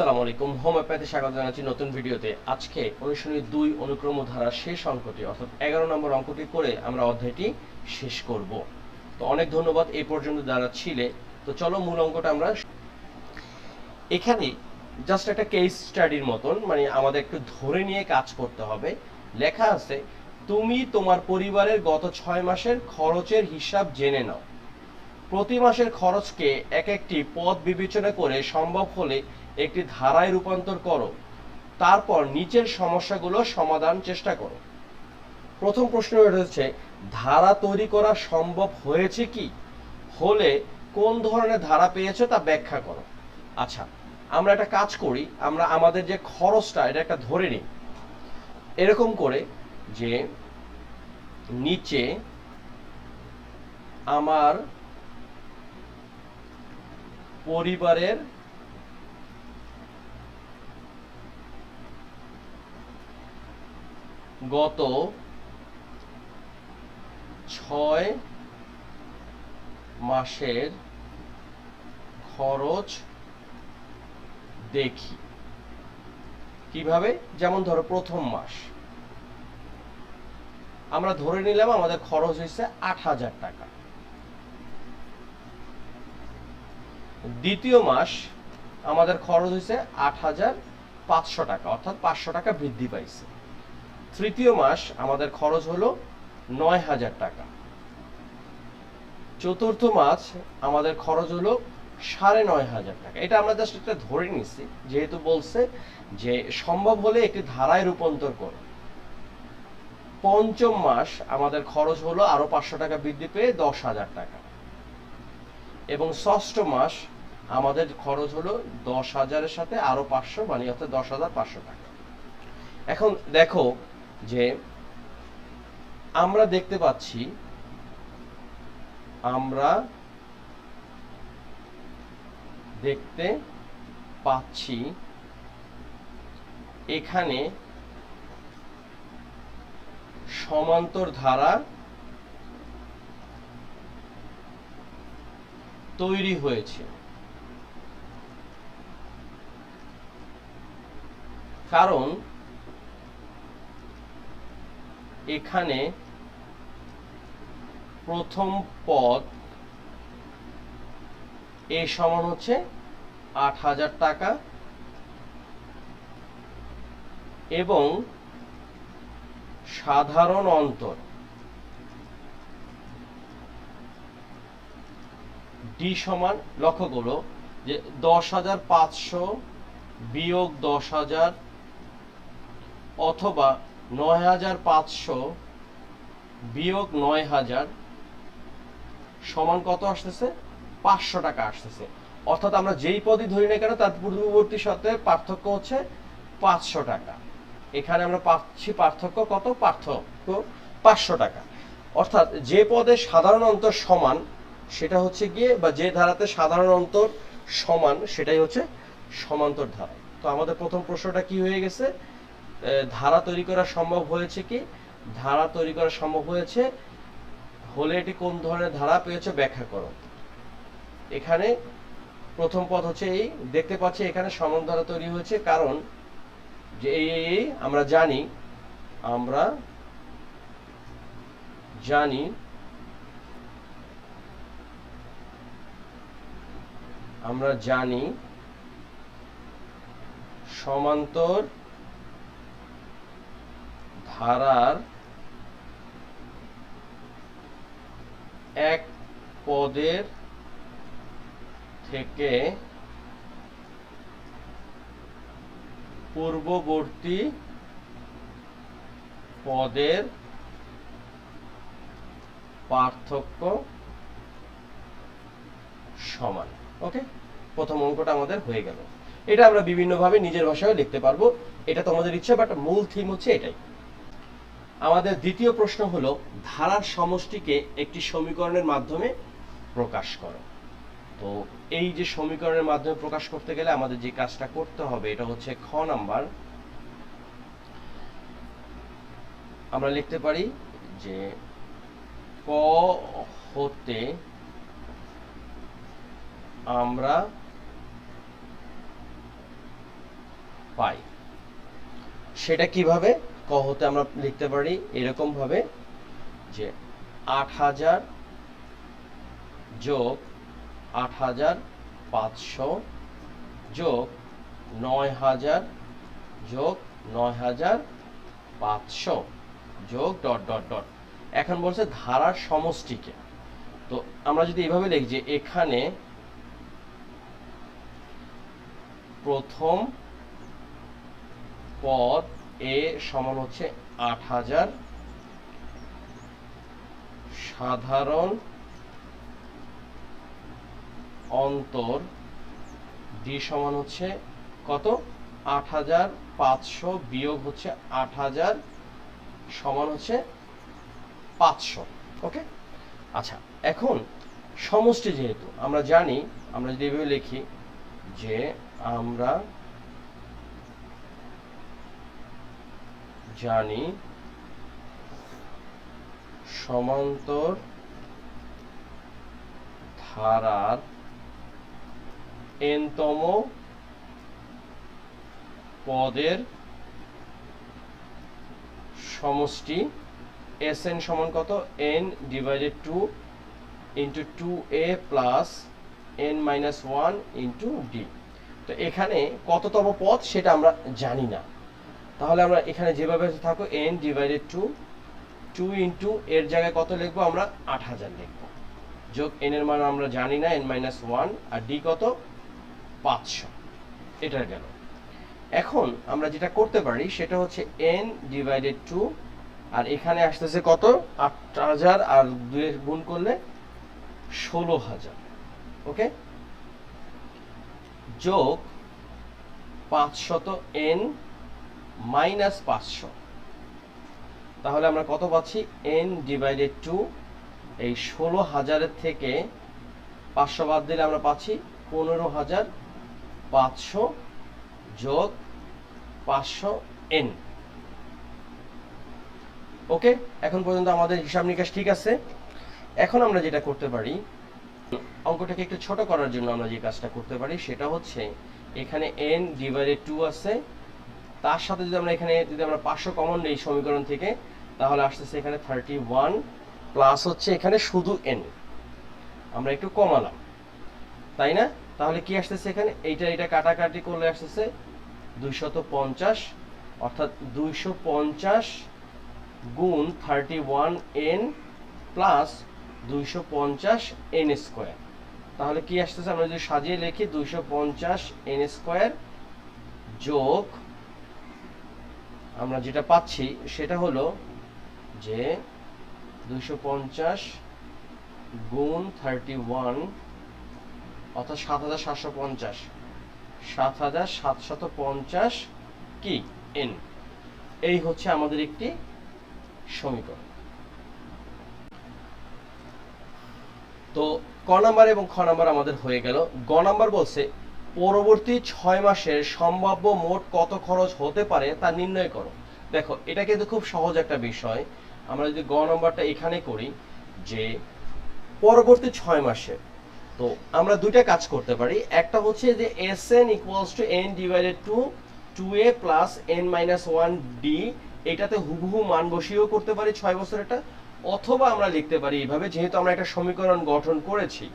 আসসালামু আলাইকুম। হোমিওপ্যাথি স্বাগত জানাচ্ছি নতুন ভিডিওতে। আজকে অনুশীলনী দুই অনুক্রম ধারা শেষ অঙ্কটি, অর্থাৎ এগারো নম্বর অঙ্কটি করে আমরা অধ্যায়টি শেষ করব। তো অনেক ধন্যবাদ এই পর্যন্ত যারা ছিলে। তো চলো মূল অঙ্কটা আমরা এখানে জাস্ট একটা কেস স্টাডির মতন মানে আমাদের একটু ধরে নিয়ে কাজ করতে হবে। লেখা আছে, তুমি তোমার পরিবারের গত ছয় মাসের খরচের হিসাব জেনে নাও। প্রতি মাসের খরচকে এক একটি পদ বিবেচনা করে সম্ভব হলে একটি ধারায় রূপান্তর করো। তারপর নিচের সমস্যাগুলো সমাধান চেষ্টা করো। প্রথম প্রশ্ন হচ্ছে ধারা তৈরি করা সম্ভব হয়েছে কি? হলে কোন ধরনের ধারা পেয়েছ তা ব্যাখ্যা করো। আচ্ছা আমরা একটা কাজ করি, আমরা আমাদের যে খরচটা, এটা একটা ধরে নিই। এরকম করে যে নিচে আমার পরিবারের গত ছয় মাসের খরচ দেখি। কীভাবে? যেমন ধরো প্রথম মাস। আমরা ধরে নিলাম আমাদের খরচ হয়েছে আট হাজার টাকা। দ্বিতীয় মাস আমাদের খরচ হয়েছে আট হাজার পাঁচশো টাকা, অর্থাৎ পাঁচশো টাকা বৃদ্ধি পাইছে। তৃতীয় মাস আমাদের খরচ হলো নয় হাজার টাকা। চতুর্থ মাস আমাদের খরচ হলো সাড়ে নয় হাজার টাকা। এটা আমরা জাস্ট একটা ধরে নিচ্ছি যেহেতু বলছে যে সম্ভব হলে একটি ধারায় রূপান্তর করো। পঞ্চম মাস আমাদের খরচ হলো আরও পাঁচশো টাকা বৃদ্ধি পেয়ে দশ হাজার টাকা। এবং ষষ্ঠ মাস আমাদের খরচ হলো দশ হাজারের সাথে আরও পাঁচশো মানে অর্থাৎ দশ হাজার পাঁচশো টাকা। এখন দেখো যে আমরা দেখতে পাচ্ছি আমরা দেখতে পাচ্ছি এখানে সমান্তর ধারা তৈরি হয়েছে। কারণ এখানে প্রথম পদ এ সমান হচ্ছে আট হাজার টাকা এবং সাধারণ অন্তর ডি সমান, লক্ষ্য করো যে দশ হাজার পাঁচশো বিয়োগ দশ হাজার অথবা নয় হাজার পাঁচশো বিয়োগ নয় হাজার সমান কত আসতেছে? পাঁচশো টাকা আসতেছে। অর্থাৎ আমরা যেই পদই ধরি না কেন, তার পূর্ববর্তী সাথে পার্থক্য হচ্ছে পাঁচশো টাকা। এখানে আমরা পাচ্ছি পার্থক্য কত? পার্থক্য পাঁচশো টাকা। অর্থাৎ যে পদে সাধারণ অন্তর সমান সেটা হচ্ছে গিয়ে বা যে ধারাতে সাধারণ অন্তর সমান, সেটাই হচ্ছে সমান্তর ধারা। তো আমাদের প্রথম প্রশ্নটা কি হয়ে গেছে? ধারা তৈরি করা সম্ভব হয়েছে কি? ধারা তৈরি করা সম্ভব হয়েছে, হলে এটি কোন ধরনের ধারা পেয়েছে ব্যাখ্যা করো। এখানে প্রথম পথ হচ্ছে এই, দেখতে পাচ্ছি এখানে সমান ধারা তৈরি হয়েছে কারণ যে এই, আমরা জানি আমরা জানি আমরা জানি সমান্তর ধারার এক পদের থেকে পূর্ববর্তী পদের পার্থক্য সমান। ওকে প্রথম অঙ্কটা আমাদের হয়ে গেল। এটা আমরা বিভিন্নভাবে নিজের ভাষায় লিখতে পারব। এটা তোমাদের ইচ্ছা বাট মূল থিম হচ্ছে এটাই। আমাদের দ্বিতীয় প্রশ্ন হলো, ধারার সমষ্টিকে একটি সমীকরণের মাধ্যমে প্রকাশ করো। তো এই যে সমীকরণের মাধ্যমে প্রকাশ করতে গেলে আমাদের যে কাজটা করতে হবে, এটা হচ্ছে খ নাম্বার। আমরা লিখতে পারি যে ক হতে আমরা পাই। সেটা কীভাবে? ক হতে আমরা লিখতে পারি এরকম ভাবে যে আট হাজার যোগ আট হাজার পাঁচশো যোগ নয় হাজার যোগ নয় হাজার পাঁচশো যোগ ডট ডট ডট। এখন বলছে ধারার সমষ্টিকে। তো আমরা যদি এভাবে লিখি যে এখানে প্রথম পদ এ সমান হচ্ছে আট হাজার। সাধারণ অন্তর ডি সমান হচ্ছে কত? আট হাজার পাঁচশো বিয়োগ হচ্ছে আট হাজার সমান হচ্ছে পাঁচশো, ওকে? আচ্ছা এখন সমষ্টি যেহেতু, আমরা জানি, আমরা যদি এভাবে লিখি যে আমরা জানি সমান্তর ধারার এনতম পদের সমষ্টি এস এন সমান কত? N divided two into two A plus N minus one into D তো এখানে কততম পদ সেটা আমরা জানি না। তাহলে আমরা এখানে যেভাবে থাকো N divided two two into এর জায়গায় কত লিখব? আমরা আট হাজার লিখব। যোগ এন এর মান আমরা জানি না এন মাইনাস ওয়ান আর ডি কত? পাঁচশো। এটা গেল। এখন আমরা যেটা করতে পারি সেটা হচ্ছে এন ডিভাইডেড টু আর এখানে আসতেছে কত? আট হাজার, আর দুই গুণ করলে ষোলো হাজার। ওকে যোগ পাঁচশত এন মাইনাস পাঁচশো। তাহলে আমরা কত পাচ্ছি? এন ডিভাইডেড টু এই ষোলো হাজারের থেকে পাঁচশো বাদ দিলে আমরা পাচ্ছি পনেরো হাজার পাঁচশো যোগ পাঁচশো এন। ওকে, এখন পর্যন্ত আমাদের হিসাব নিকাশ ঠিক আছে। এখন আমরা যেটা করতে পারি অঙ্কটাকে একটু ছোট করার জন্য আমরা যে কাজটা করতে পারি, সেটা হচ্ছে এখানে এন ডিভাইডেড টু আছে। তার সাথে যদি আমরা এখানে, যদি আমরা পাঁচশো কমন নেই সমীকরণ থেকে, তাহলে আসতেছে এখানে থার্টি ওয়ান প্লাস হচ্ছে এখানে শুধু এন আমরা একটু কমালাম। তাই না? তাহলে কি আসতেছে এখানে? এইটা এটা কাটাকাটি করলে আসতেছে দুইশত পঞ্চাশ, অর্থাৎ দুইশো পঞ্চাশ গুণ থার্টি ওয়ান এন প্লাস দুইশো পঞ্চাশ এন স্কোয়ার তাহলে কি আসতেছে? আমরা যদি সাজিয়ে লিখি দুইশো পঞ্চাশ এন স্কোয়ার যোগ আমরা যেটা পাচ্ছি সেটা হলো যে দুইশো পঞ্চাশ গুণ থার্টি ওয়ান অর্থাৎ সাত হাজার সাতশো পঞ্চাশ। সাত হাজার সাতশত পঞ্চাশ কি? এন এই হচ্ছে আমাদের একটি সমীকরণ। তো ক নাম্বার এবং খ নাম্বার আমাদের হয়ে গেল। গ নাম্বার বলছে, পরবর্তী ছয় মাসের সম্ভাব্য মোট কত খরচ হতে পারে তা নির্ণয় করো। দেখো, এটা কিন্তু খুব সহজ একটা বিষয়। আমরা যদি গ নাম্বারটা এখানে করি যে, পরবর্তী ছয় মাসে। তো আমরা দুইটা কাজ করতে পারি। একটা হচ্ছে যে S N equals to N divided two two A plus N minus one D এটাতে হুবহু মান বসিয়েও করতে পারি ছয় বছর বছরেরটা। অথবা আমরা লিখতে পারি এইভাবে, যেহেতু আমরা একটা সমীকরণ গঠন করেছি,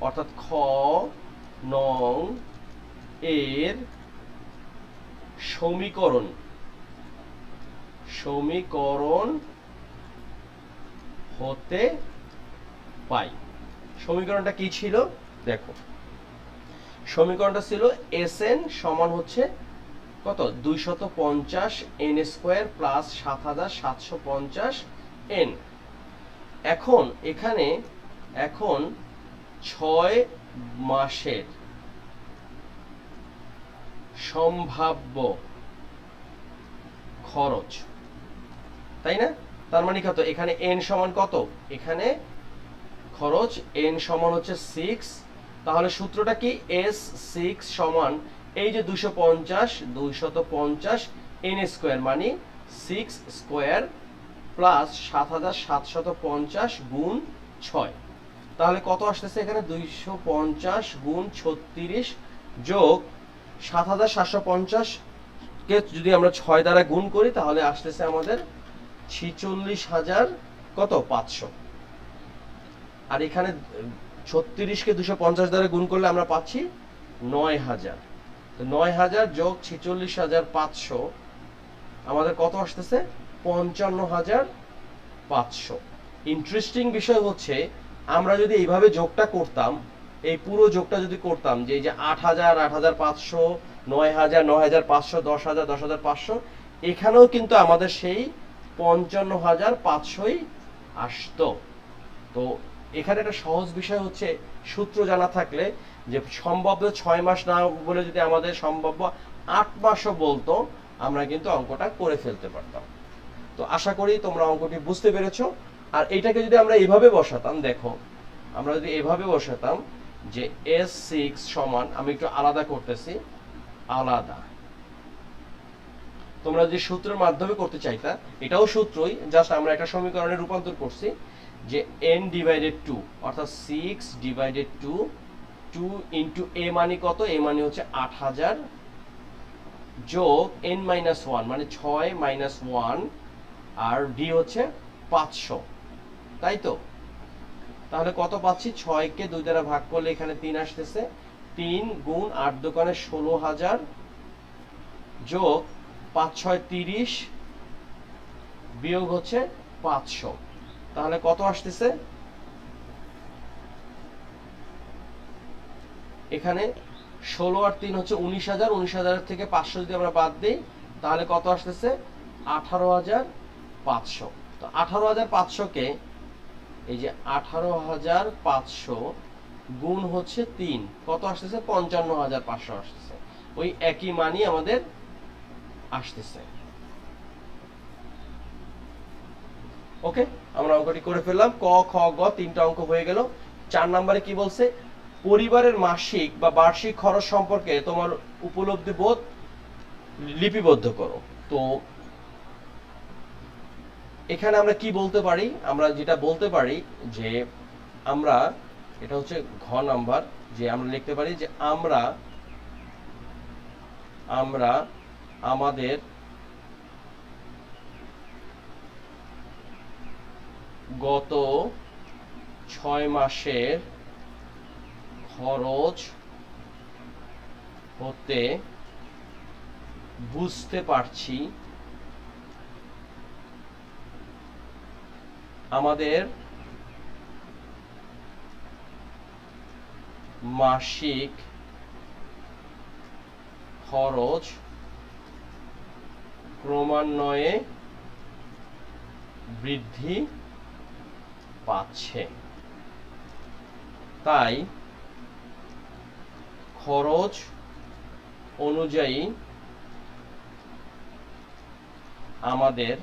অর্থাৎ খ নং এর সমীকরণ সমীকরণ হতে পাই। সমীকরণটা কি ছিল? দেখো, সমীকরণটা ছিল এস এন সমান হচ্ছে কত? দুইশত পঞ্চাশ এন স্কোয়ার প্লাস সাত হাজার সাতশো পঞ্চাশ এন। এখন এখানে, এখন ছয় মাসের সম্ভাব্য খরচ। তাই না? তার মানে কত? এখানে এন সমান কত? এখানে খরচ এন সমান হচ্ছে সিক্স তাহলে সূত্রটা কি? এস সিক্স সমান এই যে দুশো পঞ্চাশ, দুইশত পঞ্চাশ এন স্কোয়ার মানে সিক্স স্কোয়ার প্লাস সাত হাজার সাতশত পঞ্চাশ গুণ ছয়। তাহলে কত আসতেছে এখানে? দুইশো পঞ্চাশ গুণ ছত্রিশ যোগ সাত হাজার সাতশো পঞ্চাশ কে যদি আমরা ছয় দ্বারা গুণ করি, তাহলে আসতেছে আমাদের ছিচল্লিশ হাজার কত? পাঁচশো। আর এখানে ছত্রিশকে দুশো পঞ্চাশ দ্বারা গুণ করলে আমরা পাচ্ছি নয় হাজার। নয় হাজার যোগ ছিচল্লিশ হাজার পাঁচশো, আমাদের কত আসতেছে? পঞ্চান্ন হাজার পাঁচশো। ইন্টারেস্টিং বিষয় হচ্ছে, আমরা যদি এইভাবে যোগটা করতাম, এই পুরো যোগটা যদি করতাম, যে এই যে আট হাজার আট হাজার পাঁচশো, নয় হাজার নয় হাজার পাঁচশো, দশ হাজার দশ হাজার পাঁচশো, এখানেও কিন্তু আমাদের সেই পঞ্চান্ন হাজার পাঁচশোই আসতো। তো এখানে একটা সহজ বিষয় হচ্ছে, সূত্র জানা থাকলে যে সম্ভাব্য ছয় মাস না বলে যদি আমাদের সম্ভাব্য আট মাসও বলতো, আমরা কিন্তু অঙ্কটা করে ফেলতে পারতাম। তো আশা করি তোমরা অঙ্কটি বুঝতে পেরেছ। আর এটাকে যদি আমরা এইভাবে বসাতাম, দেখো, আমরা যদি এভাবে বসাতাম যে এস সিক্স সমান, আমি একটু আলাদা করতেছি, আলাদা। তোমরা যে সূত্রের মাধ্যমে করতে চাইতা, এটাও সূত্রই, জাস্ট আমরা একটা সমীকরণে রূপান্তর করছি যে এন ডিভাইডেড টু অর্থাৎ six divided two two into A মানে কত? এ মানে হচ্ছে আট হাজার যোগ এন মাইনাস ওয়ান মানে ছয় মাইনাস ওয়ান আর ডি হচ্ছে পাঁচশো। তাই তো? তাহলে কত পাচ্ছি? ছয়কে দুই দ্বারা ভাগ করলে এখানে তিন আসতেছে। তিন গুণ আট দোকানে ষোলো হাজার যোগ পাঁচ ছয় তিরিশ বিয়োগ হচ্ছে পাঁচশো। তাহলে কত আসতেছে? এখানে ষোলো আর তিন হচ্ছে উনিশ হাজার। উনিশ হাজার থেকে পাঁচশো যদি আমরা বাদ দিই, তাহলে কত আসতেছে? আঠারো হাজার পাঁচশো। তো আঠারো হাজার পাঁচশোকে এই যে আঠারো হাজার পাঁচশো গুণ হচ্ছে তিন। কত আসতেছে? পঞ্চান্ন হাজার পাঁচশো আসতেছে। ওই একই মানই আমাদের আসতেছে। ওকে, আমরা অঙ্কটি করে ফেললাম। ক, খ, গ তিনটা অঙ্ক হয়ে গেল। চার নম্বরে কি বলছে? পরিবারের মাসিক বা বার্ষিক খরচ সম্পর্কে তোমার উপলব্ধি বোধ লিপিবদ্ধ করো। তো এখানে আমরা কি বলতে পারি? আমরা যেটা বলতে পারি যে আমরা, এটা হচ্ছে ঘ নাম্বার, যে আমরা লিখতে পারি যে আমরা আমরা আমাদের গত ছয় মাসের খরচ হতে বুঝতে পারছি আমাদের মাসিক খরচ ক্রমান্বয়ে বৃদ্ধি পাচ্ছে। তাই খরচ অনুযায়ী আমাদের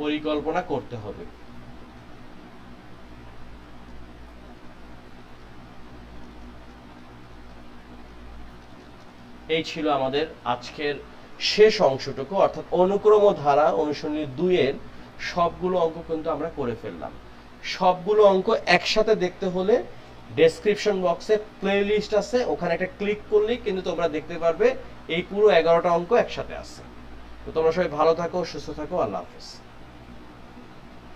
পরিকল্পনা করতে হবে। এই ছিল আমাদের আজকের শেষ অংশটুকু, অর্থাৎ অনুক্রম ধারা অনুশীলনী দুইয়ের সবগুলো অঙ্ক কিন্তু আমরা করে ফেললাম। সবগুলো অঙ্ক একসাথে দেখতে হলে ডেসক্রিপশন বক্সে প্লে লিস্ট আছে, ওখানে একটা ক্লিক করলেই কিন্তু তোমরা দেখতে পারবে এই পুরো এগারোটা অঙ্ক একসাথে আছে। তো তোমরা সবাই ভালো থাকো, সুস্থ থাকো, আল্লাহ হাফেজ।